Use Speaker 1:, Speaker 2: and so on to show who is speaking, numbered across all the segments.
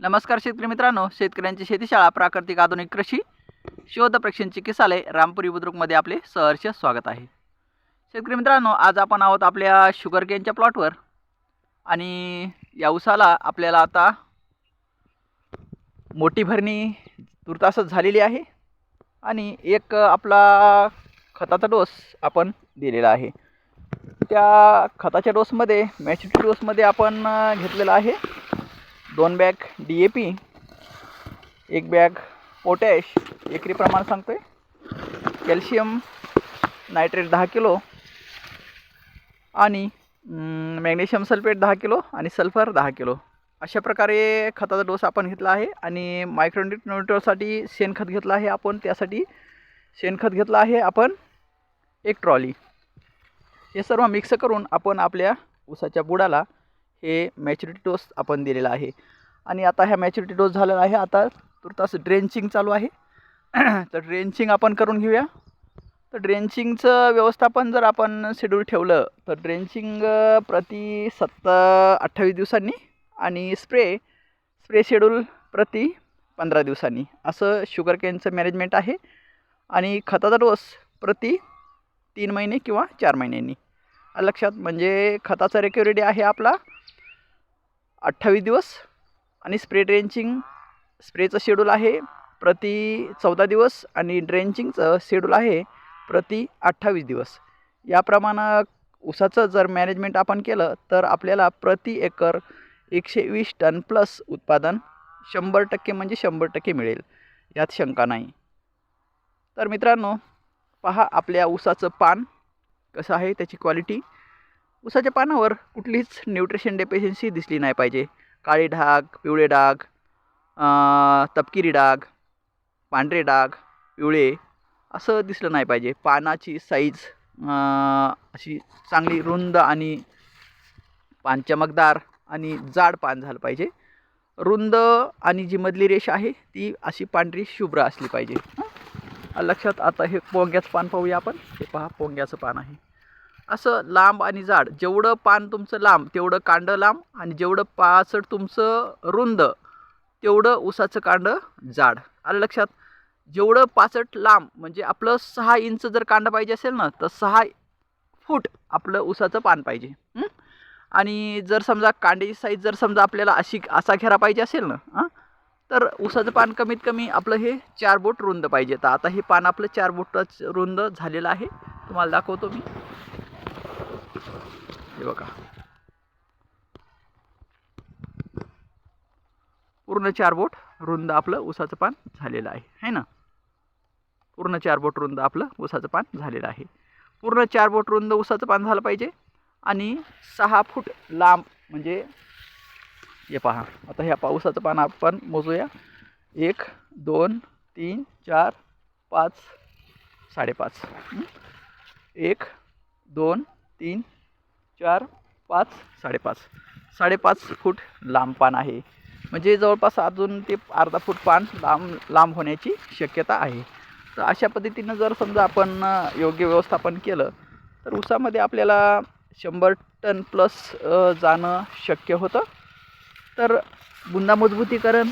Speaker 1: नमस्कार शेतकरी मित्रांनो शेतकऱ्यांची शेतीशाळा प्राकृतिक आधुनिक कृषी शोध प्रशिक्षण चिकित्सालय रामपुरी बुद्रुकमध्ये आपले सहर्ष स्वागत आहे. शेतकरी मित्रांनो आज आपण आहोत आपल्या शुगर केनच्या प्लॉटवर आणि या उसाला आपल्याला आता मोठी भरणी तुर्तासच झालेली आहे. आणि एक आपला खताचा डोस आपण दिलेला आहे. त्या खताच्या डोसमध्ये मॅच्युरिटी डोसमध्ये आपण घेतलेला आहे. दोन बॅग डी ए पी एक बॅग पोटॅश एकरी प्रमाण सांगतो आहे कॅल्शियम नायट्रेट दहा किलो आणि मॅग्नेशियम सल्फेट दहा किलो आणि सल्फर दहा किलो. अशा प्रकारे खताचा डोस आपण घेतला आहे आणि मायक्रोन्युट्रोसाठी शेणखत घेतलं आहे आपण. त्यासाठी शेणखत घेतलं आहे आपण एक ट्रॉली. हे सर्व मिक्स करून आपण आपल्या ऊसाच्या बुडाला हे मॅच्युरिटी डोस आपण दिलेला आहे. आणि आता ह्या मॅच्युरिटी डोस झालेला आहे आता तुर्तास ड्रेंचिंग चालू आहे. तर ड्रेंचिंग आपण करून घेऊया. तर ड्रेंचिंगचं व्यवस्थापन जर आपण शेड्यूल ठेवलं तर ड्रेंचिंग प्रति सत्ता अठ्ठावीस दिवसांनी आणि स्प्रे स्प्रे शेड्यूल प्रति पंधरा दिवसांनी. असं शुगर केनचं मॅनेजमेंट आहे. आणि खताचा डोस प्रति तीन महिने किंवा चार महिन्यांनी. लक्षात म्हणजे खताचा रेक्युरिटी आहे आपला. अठ्ठावीस दिवस आणि स्प्रे ड्रेंचिंग स्प्रेचं शेड्यूल आहे प्रति चौदा दिवस आणि ड्रेंचिंगचं शेड्यूल आहे प्रति अठ्ठावीस दिवस. याप्रमाणे ऊसाचं जर मॅनेजमेंट आपण केलं तर आपल्याला प्रति एकर एकशे वीस टन प्लस उत्पादन शंभर टक्के म्हणजे शंभर टक्के मिळेल यात शंका नाही. तर मित्रांनो पहा आपल्या ऊसाचं पान कसं आहे त्याची क्वालिटी उसाच्या पानावर कुठलीच न्यूट्रिशन डेफिशियन्सी दिसली नाही पाहिजे. काळे डाग पिवळे डाग तपकिरी डाग पांढरे डाग पिवळे असं दिसलं नाही पाहिजे. पानाची साईज अशी चांगली रुंद आणि पान चमकदार आणि जाड पान झालं पाहिजे. रुंद आणि जी मधली रेष आहे ती अशी पांढरी शुभ्र असली पाहिजे. लक्षात आता हे पोंग्याचं पान पाहूया आपण. हे पहा पोंग्याचं पान आहे. असं लांब आणि जाड जेवढं पान तुमचं लांब तेवढं कांडं लांब आणि जेवढं पाचट तुमचं रुंद तेवढं ऊसाचं कांडं जाड. आलं लक्षात? जेवढं पाचट लांब म्हणजे आपलं सहा इंच जर कांडं पाहिजे असेल ना तर सहा फूट आपलं ऊसाचं पान पाहिजे. आणि जर समजा कांड्याची साईज जर समजा आपल्याला अशी असा घेरा पाहिजे असेल ना हां? तर ऊसाचं पान कमीत कमी आपलं हे चार बोट रुंद पाहिजे. तर आता हे पान आपलं चार बोटच रुंद झालेलं आहे. तुम्हाला दाखवतो मी. हे बघा. पूर्ण चार बोट रुंद आपलं ऊसाचं पान झालेलं आहे. है ना? पूर्ण चार बोट रुंद आपलं ऊसाचं पान झालेलं आहे. पूर्ण चार बोट रुंद उसाचं पान झालं पाहिजे आणि सहा फूट लांब म्हणजे हे पहा. आता ह्या पावसाचं पान आपण मोजूया. एक दोन तीन चार पाच साडेपाच. एक दोन तीन चार पाच साडेपाच. साडेपाच फूट लांब पान आहे. म्हणजे जवळपास अजून ते अर्धा फूट पान लांब लांब होण्याची शक्यता आहे. तर अशा पद्धतीनं जर समजा आपण योग्य व्यवस्थापन केलं तर ऊसामध्ये आपल्याला शंभर टन प्लस जाणं शक्य होतं. तर बुंदा मजबूतीकरण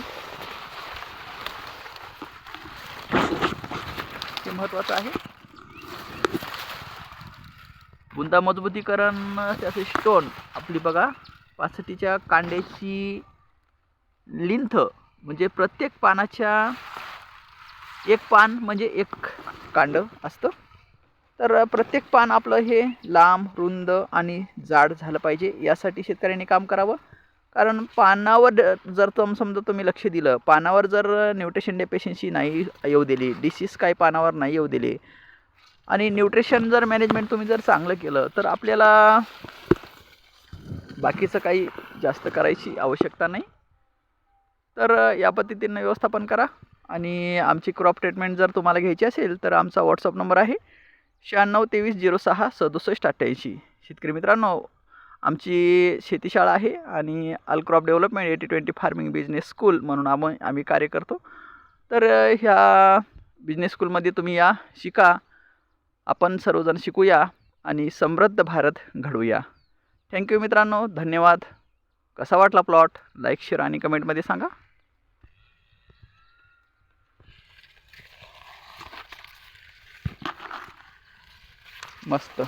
Speaker 1: हे महत्त्वाचं आहे. बुंदा मजबूतीकरण त्याचे स्टोन आपली बघा पाचटीच्या कांड्याची लिंथ. म्हणजे प्रत्येक पानाच्या एक पान म्हणजे एक कांड असतं. तर प्रत्येक पान आपलं हे लांब रुंद आणि जाड झालं पाहिजे. यासाठी शेतकऱ्यांनी काम करावं. कारण पानावर ड- जर तुम समजा तुम्ही लक्ष दिलं पानावर जर न्यूट्रिशन डेफिशियन्सी नाही येऊ दिली डिसीज काही पानावर नाही येऊ दिली आणि न्यूट्रिशन जर मॅनेजमेंट तुम्ही जर चांगलं केलं तर आपल्याला बाकीचं काही जास्त करायची आवश्यकता नाही. तर या पद्धतीनं व्यवस्थापन करा. आणि आमची क्रॉप ट्रीटमेंट जर तुम्हाला घ्यायची असेल तर आमचा व्हॉट्सअप नंबर आहे शहाण्णव तेवीस झिरो सहा सदुसष्ट अठ्ठ्याऐंशी. शेतकरी मित्रांनो आमची शेतीशाळा आहे आणि all crop development eighty twenty farming business school म्हणून आम्ही आम्ही कार्य करतो. तर ह्या बिझनेस स्कूलमध्ये तुम्ही या शिका. आपण सर्वजण शिकूया आणि समृद्ध भारत घडवूया. थँक्यू मित्रांनो धन्यवाद. कसा वाटला प्लॉट लाईक शेअर आणि कमेंटमध्ये सांगा. मस्त.